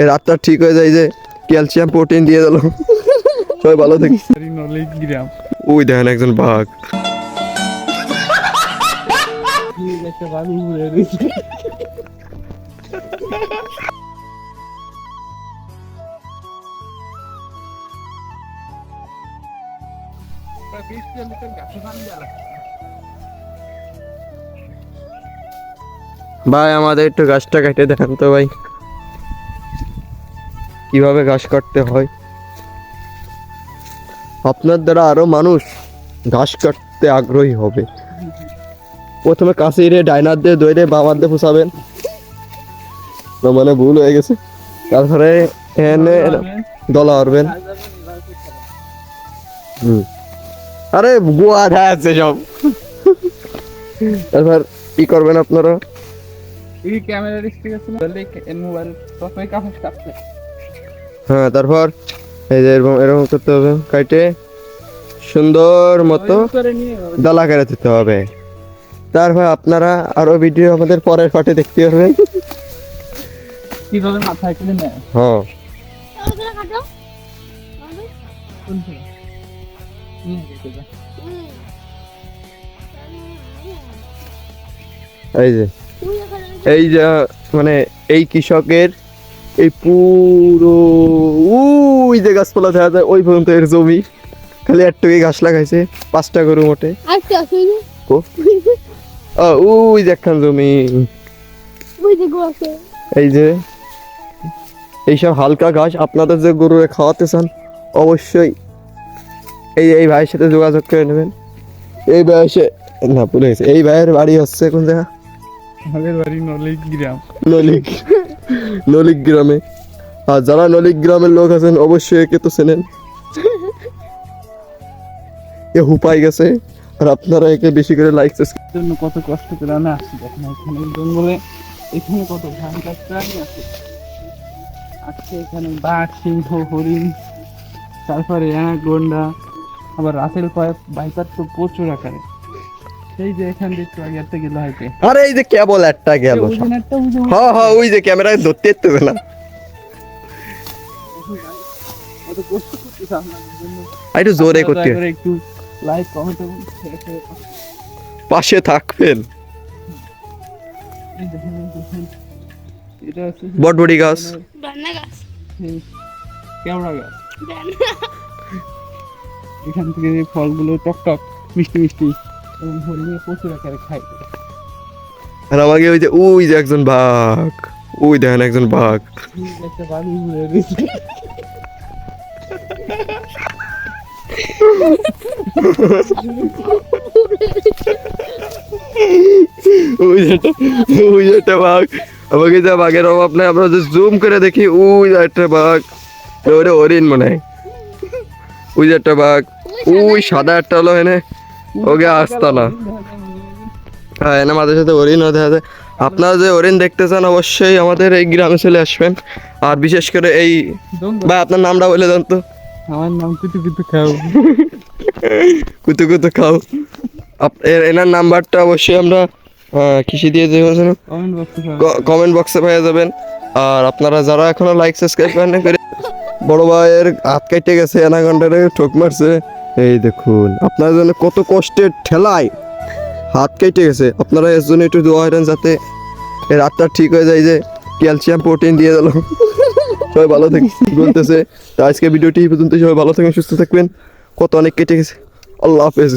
এই রাতটা ঠিক হয়ে যায় যে ক্যালসিয়াম, প্রোটিন দিয়ে দিল। সবাই ভালো থাকি। ওই দেখেন একজন বাঘ। ভাই, আমাদের একটু গাছটা কেটে দেখান তো ভাই। কীভাবে ঘাস কাটতে হয়? আপনার দ্বারা আরও মানুষ ঘাস কাটতে আগ্রহী হবে। প্রথমে কাছে রে, ডাইনার দিয়ে দইরে বাবার দিয়ে ফুসাবেন মানে ভুল হয়ে গেছে। তারপরে এনে দলা হরবেন হুম। আরে গোয়া আছে সব। তারপর কি করবেন আপনারা? এই ক্যামেরা ঠিক আছে মোবাইল প্রথমে কাগজ কাটছে হ্যাঁ তারপর এই যে এরকম এরকম করতে হবে। কাটে সুন্দর মতো দলা করে দিতে হবে। তারপর আপনারা আরও ভিডিও আমাদের পরের পার্টে দেখতে পারবেন কীভাবে নেয় হ্যাঁ ওগুলো কাটো নিয়ে? যেতে যা এই যে এই যে মানে এই কৃষকের এই পুরো ওই যে গাছপালা দেখা যায় ওই পর্যন্ত এর জমি। খালি একটুকুই ঘাস লাগাইছে পাঁচটা গরু মোটে। ওই যে। একখান জমি। এই যে এইসব হালকা ঘাস আপনাদের যে গরুরে খাওয়াতে চান অবশ্যই এই এই ভাইয়ের সাথে যোগাযোগ করে নেবেন। এই বয়সে না ভুলে গেছে। এই ভাইয়ের বাড়ি হচ্ছে কোন জায়গা? আমাদের বাড়ি নলিক গ্রাম। নলিক। নলিক গ্রামে আর যারা নলিক গ্রামের লোক আছেন, অবশ্যই একে তো চেনেন। এ হুপাই গেছে, আর আপনারা একে বেশি করে লাইক জন্য কত কষ্ট করে আমি আসছি, দেখেন এখানে জঙ্গলে, এখানে কত আছে। আজকে এখানে বাঘ, সিংহ, হরিণ, তারপরে গন্ডা আবার রাসেল পাইপ বাইকার তো প্রচুর আকারে। সেই যে এখান দিয়ে একটু আগে একটা গেল হয়তো আরে এই যে কেবল একটা গেল। হ্যাঁ হ্যাঁ ওই যে ক্যামেরায় ধরতে ইচ্ছে না একটু জোরে করতে। একটু লাইক কমেন্ট এবং শেয়ার করে পাশে থাকবেন। বটবটি গাছ। বান্না গাছ। কেওড়া গাছ। এখান থেকে ফলগুলো টক টক মিষ্টি মিষ্টি। এবং প্রচুর আকারে আর আমাকে ওই যে ওই যে একজন বাঘ, ওই দেখেন একজন বাঘ। একটা একটা- বাঘ। বাঘের জুম করে দেখি, ওই একটা বাঘ। ওটা হরিণ মনে হয়। ওই একটা বাঘ, ওই সাদা একটা হলো এনে ওকে আসতা না হ্যাঁ এনে মাঝে সাথে হরিণও দেখা যায় আপনারা যে হরিণ দেখতে চান অবশ্যই আমাদের এই গ্রামে চলে আসবেন আর বিশেষ করে এই ভাই আপনার নামটা বলে দেন তো আমার নাম কুতু কুতু খাও কুতু কুতু খাও এনার নাম্বারটা অবশ্যই আমরা কিসে দিয়ে দেবো যেন কমেন্ট বক্সে পেয়ে যাবেন আর আপনারা যারা এখনও লাইক সাবস্ক্রাইব করেন বড় ভাইয়ের হাত কেটে গেছে অ্যানাকন্ডারে ঠোক মারছে এই দেখুন, আপনার জন্য কত কষ্টের ঠেলায় হাত কেটে গেছে। আপনারা এর জন্য একটু দোয়া করেন যাতে এর হাতটা ঠিক হয়ে যায় যে ক্যালসিয়াম, প্রোটিন দিয়ে দিল। সবাই ভালো থাকি বলতেছে তো আজকে ভিডিওটি পর্যন্ত সবাই ভালো থাকবেন, সুস্থ থাকবেন। কত অনেক কেটে গেছে। আল্লাহ হাফেজ।